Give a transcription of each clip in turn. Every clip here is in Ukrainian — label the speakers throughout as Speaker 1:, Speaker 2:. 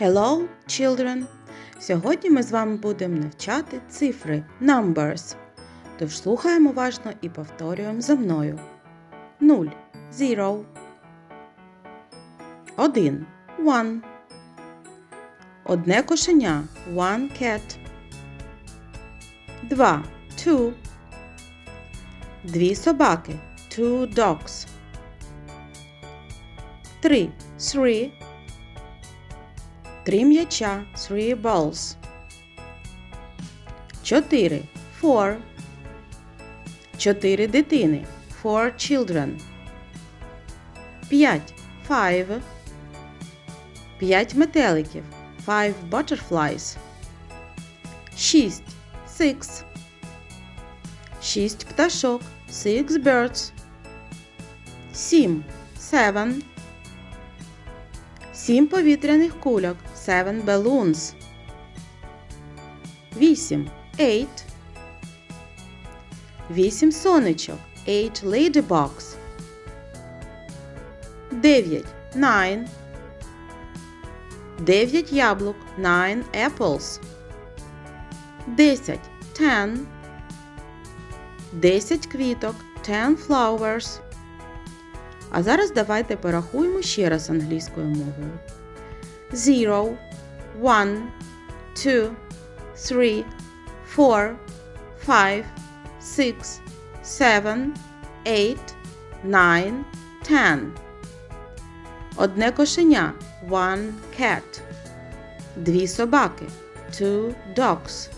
Speaker 1: Hello, children! Сьогодні ми з вами будемо навчати цифри numbers. Тож слухаємо уважно і повторюємо за мною. 0 zero. 1 one. Одне кошеня one cat. 2 two. Дві собаки two dogs. 3 three. Три м'яча three balls. Чотири four. Чотири дитини four children. П'ять five. П'ять метеликів five butterflies. Шість six. Шість пташок six birds. Сім seven. Сім повітряних кульок seven balloons. Вісім eight. Вісім сонечок eight ladybugs. Дев'ять nine. Дев'ять яблук nine apples. Десять ten. Десять квіток ten flowers. А зараз давайте порахуємо ще раз англійською мовою. Zero, one, two, three, four, five, six, seven, eight, nine, ten. Одне кошеня one cat. Дві собаки two dogs.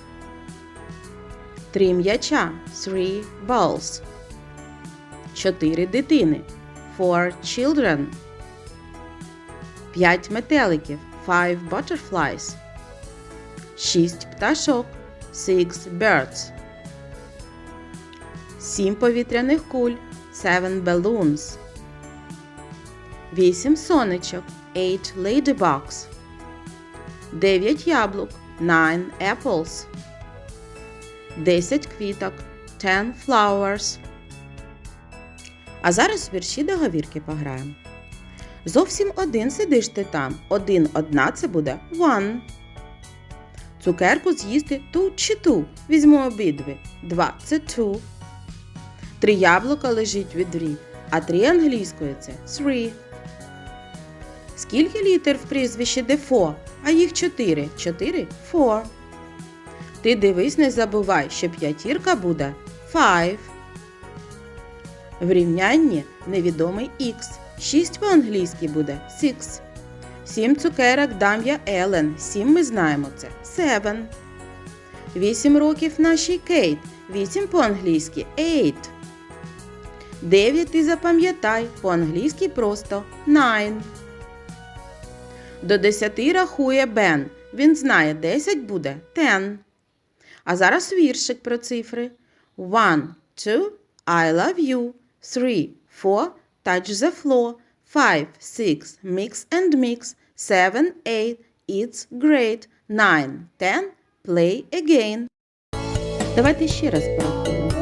Speaker 1: Три м'яча three balls. Чотири дитини four children. П'ять метеликів five butterflies. Шість пташок six birds. Сім повітряних куль seven balloons. Вісім сонечок eight ladybugs. Дев'ять яблук nine apples. Десять квіток ten flowers. А зараз вірші договірки пограємо. Зовсім один сидиш ти там. Один одна це буде one. Цукерку з'їсти ту чи ту. Візьму обидві. Два це two. Три яблука лежить в відрі, а три англійською це three. Скільки літер в прізвищі Дефо? А їх чотири. Чотири four. Ти дивись, не забувай, що п'ятірка буде five. В рівнянні невідомий х. 6 по-англійськи буде six. Сім цукерок дам я Елен. Сім ми знаємо це seven. Вісім років нашій Кейт. Вісім по-англійськи eight. Дев'ять ти запам'ятай. По-англійськи просто nine. До десяти рахує Бен. Він знає, 10 буде ten. А зараз віршик про цифри. One, two, I love you. Three, four, touch the floor. Five, six, mix and mix. Seven, eight, it's great. Nine, ten, play again. Давайте ще раз порахуємо.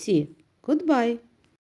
Speaker 1: Молодці! Goodbye!